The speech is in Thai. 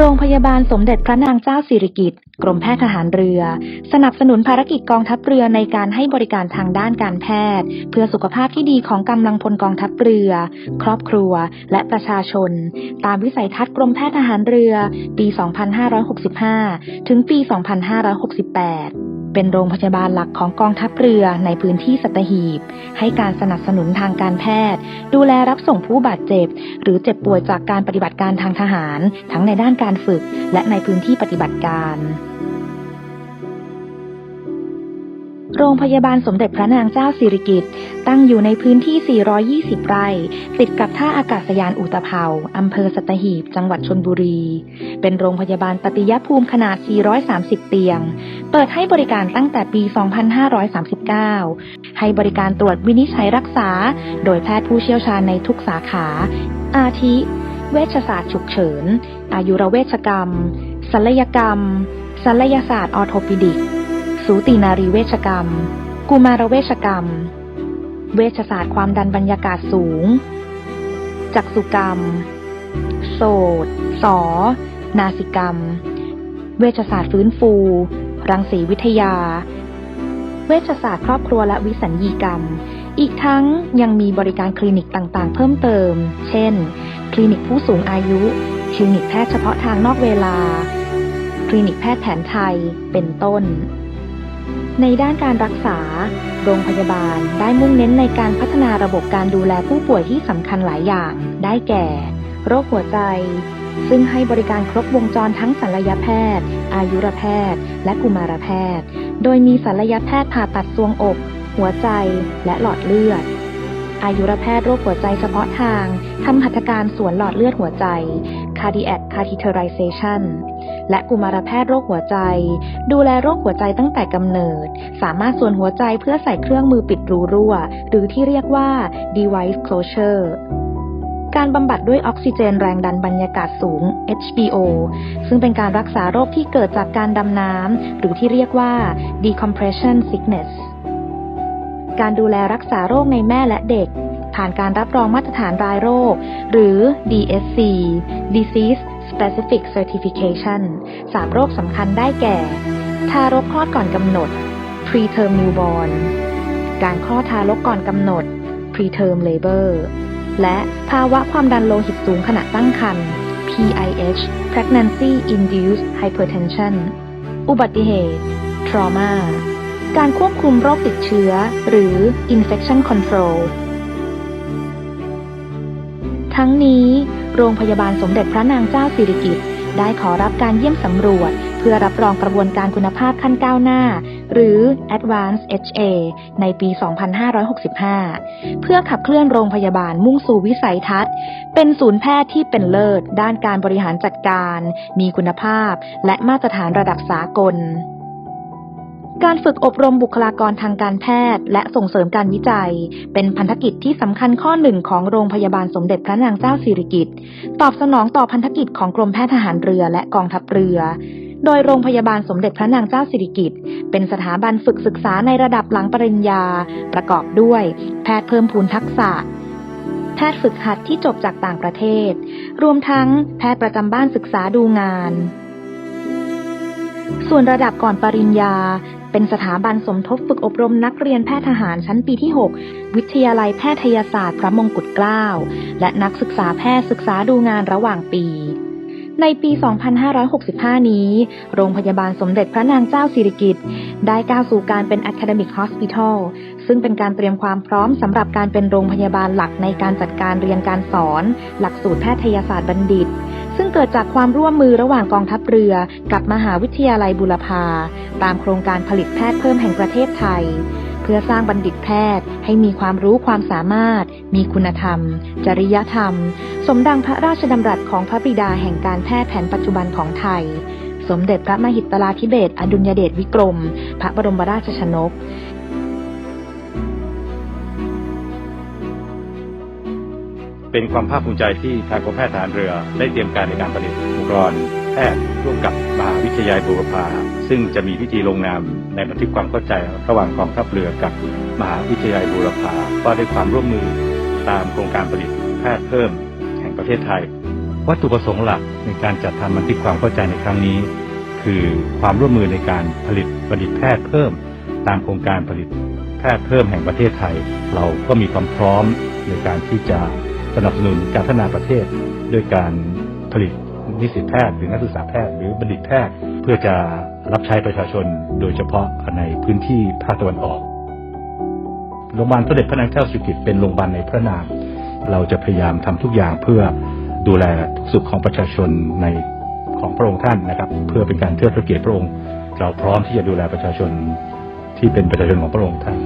รงพยาบาลสมเด็จพระนางเจ้าสิริกิติ์กรมแพทย์ทหารเรือ สนับสนุนภารกิจกองทัพเรือในการให้บริการทางด้านการแพทย์ เพื่อสุขภาพที่ดีของกำลังพลกองทัพเรือ ครอบครัว และประชาชน ตามวิสัยทัศน์กรมแพทย์ทหารเรือ ปี 2565 ถึงปี 2568 เป็นโรงพยาบาลหลักของกองทัพเรือในพื้นที่สัตหีบ ให้การสนับสนุนทางการแพทย์ ดูแลรับส่งผู้บาดเจ็บ หรือเจ็บป่วยจากการปฏิบัติการทางทหาร ทั้งในด้านการฝึก และในพื้นที่ปฏิบัติการ โรงพยาบาลสมเด็จพระนางเจ้าสิริกิติ์ตั้งอยู่ในพื้นที่ 420 ไร่ ติดกับท่าอากาศยานอุตภเปาอำเภอสัตหีบ จังหวัดชนบุรี เป็นโรงพยาบาลปฏิยภูมิขนาด 430 เตียง เปิดให้บริการตั้งแต่ปี 2539 ให้บริการตรวจวินิจฉัยรักษา โดยแพทย์ผู้เชี่ยวชาญในทุกสาขา อาทิ เวชศาสตร์ฉุกเฉิน อายุรเวชกรรมศัลยกรรมศัลยศาสตร์ออร์โทปิดิก สูตินารีเวชกรรม กุมารเวชกรรม เวชศาสตร์ความดันบรรยากาศสูง จักษุกรรม โสตสอ นาสิกรรม เวชศาสตร์ฟื้นฟู รังสีวิทยา เวชศาสตร์ครอบครัวและวิสัญญีกรรม อีกทั้งยังมีบริการคลินิกต่างๆ เพิ่มเติม เช่น คลินิกผู้สูงอายุ คลินิกแพทย์เฉพาะทางนอกเวลา คลินิกแพทย์แผนไทย เป็นต้น ในด้านการรักษา โรงพยาบาลได้มุ่งเน้นในการพัฒนาระบบการดูแลผู้ป่วยที่สำคัญหลายอย่าง ได้แก่ โรคหัวใจ ซึ่งให้บริการครบวงจรทั้งศัลยแพทย์ อายุรแพทย์ และกุมารแพทย์ โดยมีศัลยแพทย์ผ่าตัดซวงอก หัวใจ และหลอดเลือด อายุรแพทย์โรคหัวใจเฉพาะทางทำหัตถการสวนหลอดเลือดหัวใจ cardiac catheterization และกุมารแพทย์โรคหัวใจ ดูแลโรคหัวใจตั้งแต่กำเนิด สามารถส่วนหัวใจเพื่อใส่เครื่องมือปิดรูรั่ว หรือที่เรียกว่า device closure การบำบัดด้วยออกซิเจนแรงดันบรรยากาศสูง HBO ซึ่งเป็นการรักษาโรคที่เกิดจากการดำน้ำ หรือที่เรียกว่า decompression sickness การดูแลรักษาโรคในแม่และเด็ก ผ่านการรับรองมาตรฐานรายโรค หรือ DSC Disease Specific Certification สามโรคสำคัญได้แก่ ทารกคลอดก่อนกำหนด Preterm Newborn การคลอดทารกก่อนกำหนด Preterm Labor และภาวะความดันโลหิตสูงขณะตั้งครรภ์ PIH Pregnancy Induced Hypertension อุบัติเหตุ Trauma การควบคุมโรคติดเชื้อ หรือ infection control ทั้งนี้ โรงพยาบาลสมเด็จพระนางเจ้าสิริกิติ์ได้ขอรับการเยี่ยมสำรวจ เพื่อรับรองกระบวนการคุณภาพขั้นก้าวหน้า หรือ Advanced HA ในปี 2565 เพื่อขับเคลื่อนโรงพยาบาลมุ่งสู่วิสัยทัศน์ เป็นศูนย์แพทย์ที่เป็นเลิศ ด้านการบริหารจัดการ มีคุณภาพ และมาตรฐานระดับสากล การฝึกอบรมบุคลากรทางการแพทย์ และส่งเสริมการวิจัย เป็นพันธกิจที่สำคัญข้อหนึ่งของโรงพยาบาลสมเด็จพระนางเจ้าสิริกิติ์ตอบสนองต่อพันธกิจของกรมแพทย์ทหารเรือและกองทัพเรือ โดยโรงพยาบาลสมเด็จพระนางเจ้าสิริกิติ์เป็นสถาบันฝึกศึกษาในระดับหลังปริญญา ประกอบด้วย แพทย์เพิ่มพูนทักษะแพทย์ฝึกหัดที่จบจากต่างประเทศ รวมทั้งแพทย์ประจำบ้านศึกษาดูงาน ส่วนระดับก่อนปริญญา เป็นสถาบันสมทบฝึกอบรมนักเรียนแพทย์ทหารชั้นปีที่ 6 วิทยาลัยแพทยศาสตร์พระมงกุฎเกล้า และนักศึกษาแพทย์ศึกษาดูงานระหว่างปี ในปี 2565 นี้ โรงพยาบาลสมเด็จพระนางเจ้าสิริกิติ์ได้ก้าวสู่การเป็น Academic Hospital ซึ่งเป็นการเตรียมความพร้อมสำหรับการเป็นโรงพยาบาลหลักในการจัดการเรียนการสอน หลักสูตรแพทยศาสตร์บัณฑิต ซึ่งเกิดจากความร่วมมือระหว่างกองทัพเรือ กับมหาวิทยาลัยบุรพา ตามโครงการผลิตแพทย์เพิ่มแห่งประเทศไทย เพื่อสร้างบัณฑิตแพทย์ให้มีความรู้ความสามารถ มีคุณธรรม จริยธรรม สมดังพระราชดำรัสของพระบิดาแห่งการแพทย์แผนปัจจุบันของไทย สมเด็จพระมหิตลาธิเบศอดุลยเดชวิกรม พระบรมราชชนก เป็นความภาคภูมิใจที่ทางกรมแพทย์ทหารเรือ ได้เตรียมการในการผลิตอุปกรณ์แพทย์ร่วมกับมหาวิทยาลัยบูรพาซึ่งจะมีพิธีลงนามในบันทึกความเข้าใจระหว่างกองทัพเรือกับมหาวิทยาลัยบูรพาว่าด้วยความร่วมมือตามโครงการผลิตแพทย์เพิ่ม แห่งประเทศไทย วัตถุประสงค์หลักในการจัดทำบันทึกความเข้าใจในครั้งนี้ คือความร่วมมือในการผลิตผลิตแพทย์เพิ่ม ตามโครงการผลิตแพทย์เพิ่มแห่งประเทศไทย เราก็มีความพร้อมในการที่จะ สนับสนุนการพัฒนาประเทศด้วยการผลิตนิสิตแพทย์หรือนักศึกษาแพทย์หรือบัณฑิตแพทย์ เพื่อจะรับใช้ประชาชนโดยเฉพาะในพื้นที่ภาคตะวันออก โรงพยาบาลพระเดชพระนางเจ้าสิริกิตเป็นโรงพยาบาลในพระนาม เราจะพยายามทำทุกอย่างเพื่อดูแลทุกสุขของประชาชนในของพระองค์ท่านนะครับ เพื่อเป็นการเทิดพระเกียรติพระองค์ เราพร้อมที่จะดูแลประชาชนที่เป็นประชาชนของพระองค์ท่าน